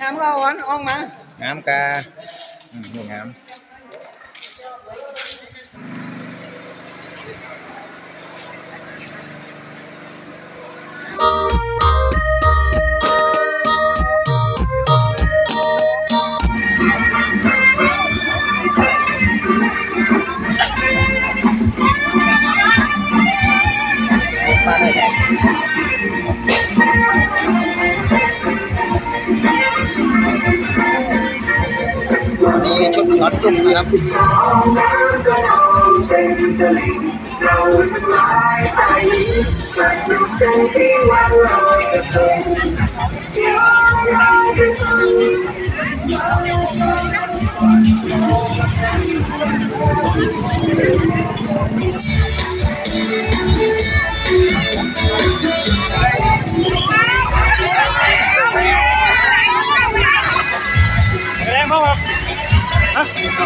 งามก็เอาอันออ นี่ชุดน็อต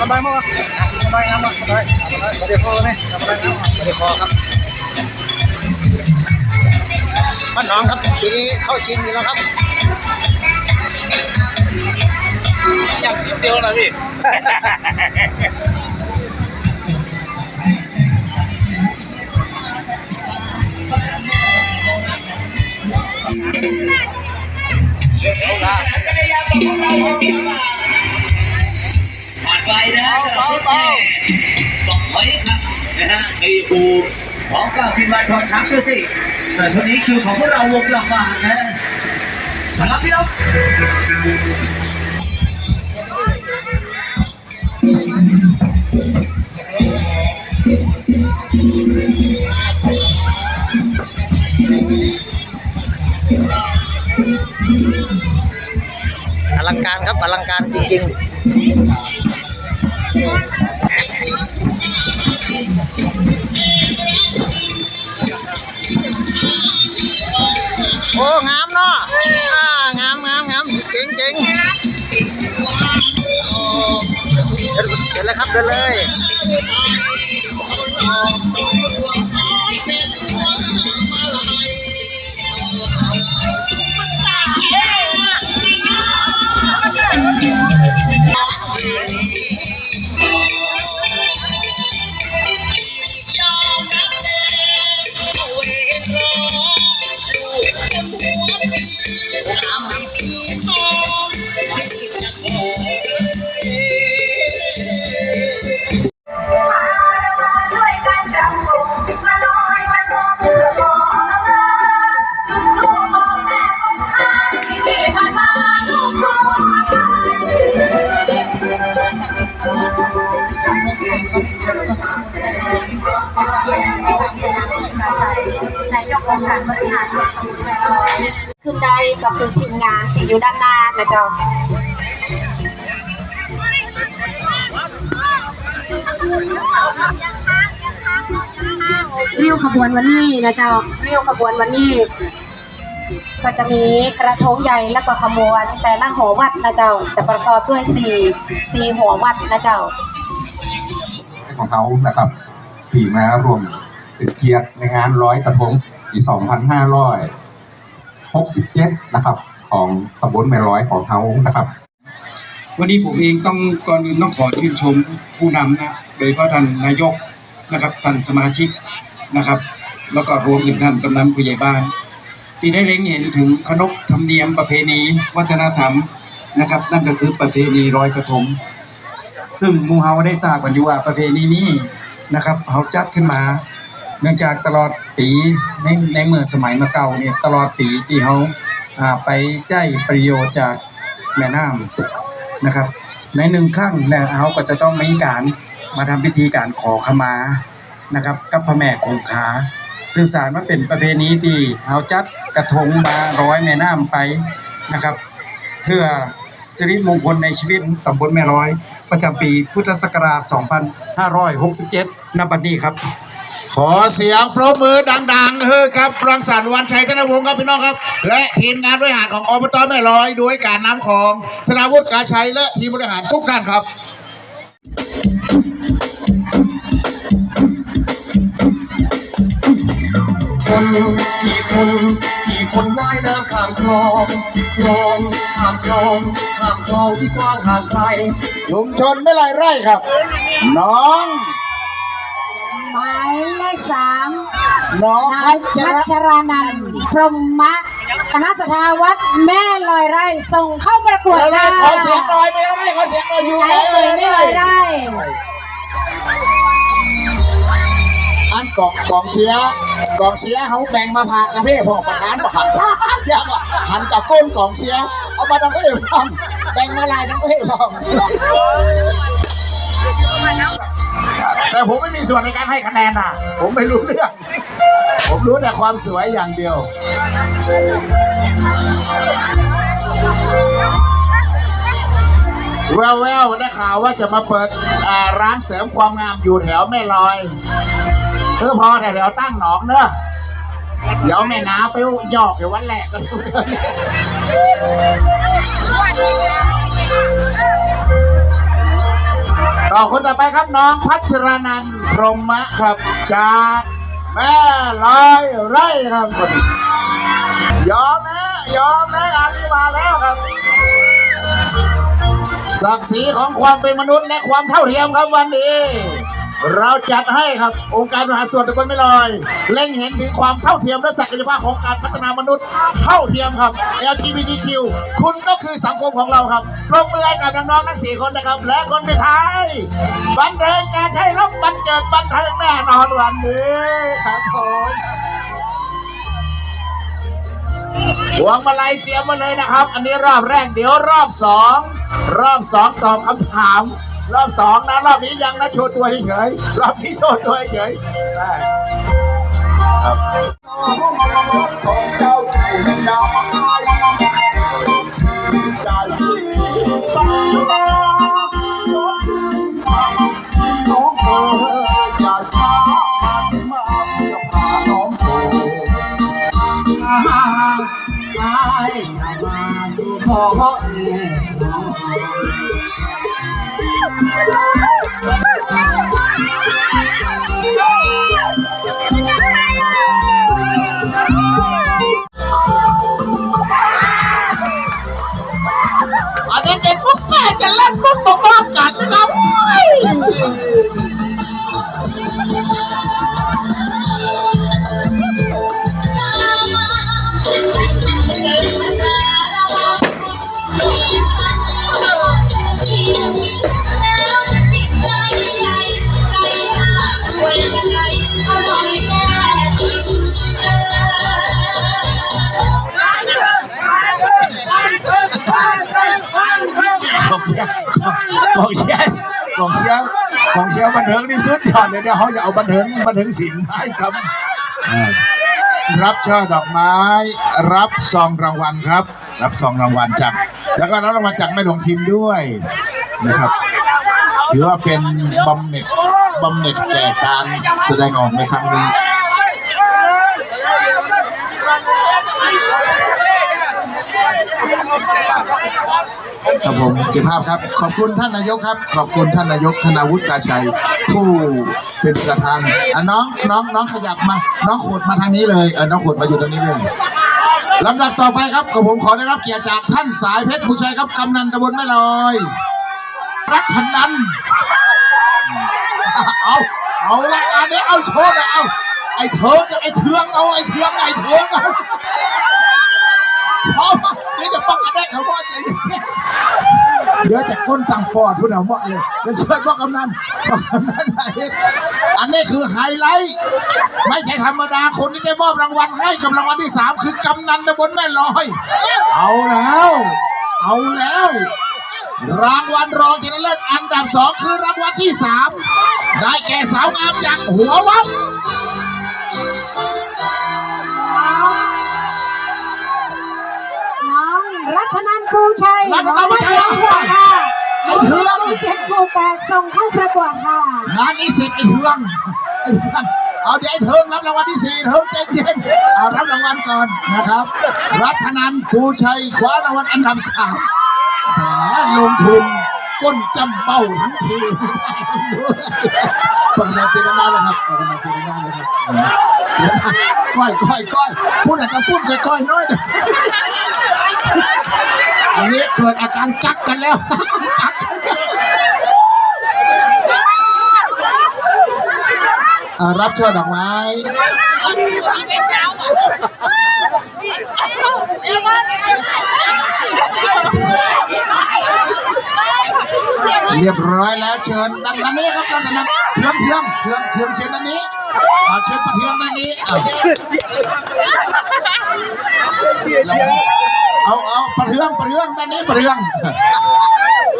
สบายมากสบายงามมากสบายไม่ได้พอไหมไม่ได้พอครับบ้านน้องครับทีนี้เข้าชิงอยู่แล้วครับอยากเดียวนะพี่ผ่าน ไปนะสำหรับรถแห่บอกถอยครับนะฮะในอูของกาพิมาชอช้างด้วยสิแต่ช่วงนี้คิวของพวกเราวงลำบานะสำหรับพี่น้องอลังการครับอลังการจริงๆ องค์การบริหารส่วนตำบลแม่น้อยขึ้นได้ก็คือทีมงานที่อยู่ด้านหน้านะเจ้าเรียวขบวนวันนี้นะเจ้าเรียวขบวนวันนี้ก็จะมีกระทงใหญ่และก็ขบวน แต่ละหัววัดนะเจ้า จะประกอบด้วยสี่สี่หัววัดนะเจ้า ของเขานะครับปีมารวมเป็นเกียรติในงานร้อยกระทง ปี 2567 นะครับ ของตำบลแม่ร้อยของเขานะครับ วันนี้ผมเองต้องก่อนอื่นต้องขอชื่นชมผู้นำนะโดยเฉพาะท่านนายกนะครับท่านสมาชิกนะครับ แล้วก็รวมถึงท่านกำนันผู้ใหญ่บ้าน ที่ได้เล็งเห็นถึงขนบธรรมเนียมประเพณีวัฒนธรรมนะครับ นั่นก็คือประเพณีลอยกระทงซึ่งมูเฮาได้ทราบกันอยู่ว่าประเพณีนี้นะครับเขาจัดขึ้นมา เนื่องจากตลอดปีในในเมื่อสมัยมาเก่าเนี่ยตลอดปีที่เขาไปใจประโยชน์จากแม่น้ำนะครับ ในหนึ่งครั้งเนี่ยเขาก็จะต้องมีการมาทำพิธีการขอขมานะครับ กับพระแม่คงคาสืบสานมาเป็นประเพณีที่เขาจัดกระทงมาร้อยแม่น้ำไปนะครับ เพื่อสิริมงคลในชีวิตตำบลแม่ร้อย ประจำปีพุทธศักราช 2567ณบัดนี้ครับ ขอเสียงปรบมือดังๆเฮ้ครับรังสรรค์วันชัยธนวงศ์ครับพี่น้องครับ และทีมงานบริหารของอบตแม่ลอยด้วยการนำของธนาวุฒิกาชัยและทีมบริหารทุกท่านครับคนกี่คนกี่คนว่ายน้ำข้ามคลองคลองข้ามคลองข้ามคลองที่กว้างห่างไกลชุมชนไม่ไรไร่ครับ น้อง หมายเลขสามน้องนาพัยชพัระชรานันท์พรหมะคณะสถาวัดแม่ลอยไร่ส่งเข้าประกวดเลยค่ะขอเสียงหน่อยไม่ไรขอเสียงหน่อยอยู่ใครไหนเลเอ่ยยไม่ไม่ลอยไร่อันกองกองเสียกองเสียเขาแบ่งมาผ่านประเภทพอประธานประหารชาติอย่าว่าหันกับก้นกองเสียเอามาทำให้พร้อมแบ่งมาลายทั้งประเภทพร้อม แต่ผมไม่มีส่วนในการให้คะแนนน่ะผมไม่รู้เรื่อง ผมรู้แต่ความสวยอย่างเดียว แววแววได้ข่าวว่าจะมาเปิดร้านเสริมความงามอยู่แถวแม่ลอยเออพอแถวตั้งหนองเนอะเดี๋ยวแม่น้าไปหยอกเดี๋ยววันแหลกกันต่อ คนต่อไปครับน้องพัชรนันพรหมะครับจากแม่ลอยไร่ครับคนนี้ยอมนะยอมนะอันนี้มาแล้วครับศักดิ์ศรีของความเป็นมนุษย์และความเท่าเทียมครับวันนี้ เราจัดให้ครับองค์การบริหารส่วนตำบลไม่ลอยเล็งเห็นถึงความเท่าเทียมและศักยภาพของการพัฒนามนุษย์ เท่าเทียมครับ LGBTQ คุณก็คือสังคมของเราครับปรบมือให้กับน้องๆทั้งสี่คนนะครับ และคนสุดท้ายบันเทิงการใช้รบบันเจิดบันเทิงแน่นอนวันนี้ครับผมหวงมาลัยเตรียมมาเลยนะครับ อันนี้รอบแรกเดี๋ยวรอบสองรอบสองตอบคำถาม รอบสองนะรอบนี้ยังนะโชว์ตัวเฉยรอบนี้โชว์ตัวเฉยได้ของเจ้าอยู่นายใจสังนา ม่จะเล่นพวกตกรอบกัดนะครับก องเชียร์กองเชียร์กองเชียร์กองเชียร์บันเทิงที่สุดยอดเลยเนี่ยเขาจะเอาบันเทิงบันเทิงศิลป์ให้ครับ รับช่อดอกไม้ รับซองรางวัลครับ รับซองรางวัลจาก แล้วก็รับรางวัลจากแม่หลวงทิมด้วยนะครับถือว่าเป็นบำเหน็จบำเหน็จแก่การแสดงออกในครั้งนี้ ครับผมเก็บภาพครับ ขอบคุณท่านนายกครับ ขอบคุณท่านนายกธนาวุฒิกาชัย ผู้เป็นประธานอะน้องน้องน้องขยับมา น้องขดมาทางนี้เลยเออน้องขดมาอยู่ตรงนี้เลยลำดับต่อไปครับกับผมขอได้รับเกียรติจากท่านสายเพชรผู้ชัยครับกำนันตำบลแม่ลอย รักพนันเอาเอาละอันนี้เอาโชว์หน่อยเอาไอ้เถิงไอ้เทืองเอาไอ้เทืองไอ้เถิงเอา เอาเดี๋ยวจะฟังกันได้เขาว่าใจเย็นๆเดี๋ยวจะก้นต่างปอดพูดเอาเหมาะเลยเดี๋ยวเชิญพ่อกำนันพ่อกำนันไหนอันนี้คือไฮไลท์ไม่ใช่ธรรมดาคนที่ได้มอบรางวัลให้กับรางวัลที่สามคือกำนันตำบลแม่ลอย เอาแล้ว เอาแล้ว รางวัลรองชนะเลิศอันดับสองคือรางวัลที่สามได้แก่สาวงามจากหัววัด รัตนันท์ภูชัยรัตนันท์ภูชัยหมอวัดค่ะไอ้ลูกเทืองเจ็ดหมู่แปดส่งเข้าประกวดค่ะ งานนี้เสร็จไอ้เทืองไอ้เทืองเอาเดี๋ยวไอ้เทิงรับรางวัลที่สี่เทิงใจเย็นเอารับรางวัลก่อนนะครับ รัตนันท์ภูชัยคว้ารางวัลอันดับสามแหมลงทุนก้นจำเป้าทั้งทีฟังมาเจรนาเลยครับฟังมาเจรนาเลยครับก้อยก้อยก้อยพูดอะไรก็พูดก้อยๆน้อยนะ อันนี้เกิดอาการกักกันแล้วรับช่อดอกไม้เรียบร้อยแล้วเชิญนั่นนั่นนี้ครับนั่นนั่นเทืองเทืองเทืองเทืองเชิญนั่นนี้เชิญปะเทืองนั่นนี้ เอาเอาประเทืองประเทืองด้านนี้ประเทือง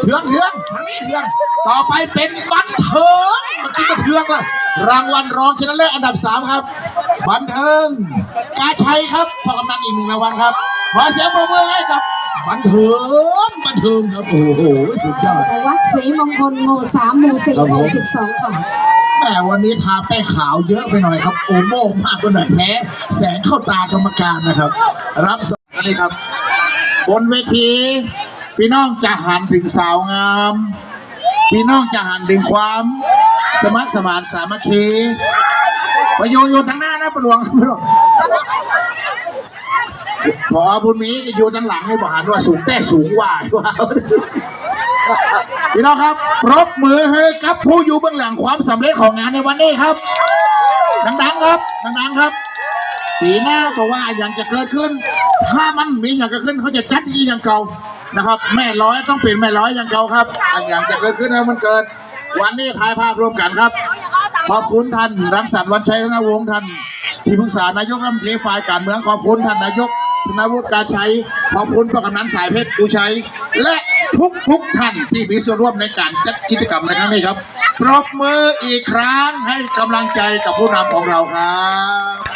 เทืองเทืองทางนี้เทือง ต่อไปเป็นบันเทิงเมื่อกี้ประเทืองละรางวัลรองชนะเลิศอันดับสามครับ บันเทิงกาชัยครับพอกำนันอีกหนึ่งรางวัลครับขอเสียงปรบมือให้กับ บันเทิงบันเทิงครับ โอ้โหสุดยอดวัดศรีมงคลหมู่สามหมู่สี่หมู่สิบสองค่ะแหมวันนี้ทาแป้งขาวเยอะไปหน่อยครับ โอโม่มากไปหน่อยแพ้แสงเข้าตากรรมการนะครับ รับสองกันเลยครับ บนเวทีพี่น้องจะหันถึงสาวงาม พี่น้องจะหันถึงความ สมัครสมานสามัคคีประโยชน์อยู่ทางหน้านะประหลวงประหลวง พอบุญมีจะอยู่ทางหลังนี่บอกหันว่าสูงแต่สูงกว่าพี่น้องครับปรบมือให้กับผู้อยู่เบื้องหลังความสำเร็จของงานในวันนี้ครับดังๆครับดังๆครับปีหน้าก็ว่าอย่างจะเกิดขึ้น ถ้ามันมีอย่างเกิดขึ้นเขาจะจัดที่อย่างเก่านะครับ แม่ร้อยต้องเปลี่ยนแม่ร้อยอย่างเก่าครับอันอย่างจะเกิดขึ้นให้มันเกิด วันนี้ถ่ายภาพร่วมกันครับ ขอบคุณท่านรังสรรค์วันชัยธนวงศ์ท่านที่ปรึกษานายกรัฐมนตรีฝ่ายการเมืองขอบคุณท่านนายก ธนวุฒิการใช้ขอบคุณพ่อกำนันสายเพชรกูชัยและทุกทุกๆท่านที่มีส่วนร่วมในการจัดกิจกรรมในครั้งนี้ครับปรบมืออีกครั้งให้กำลังใจกับผู้นำของเราครับ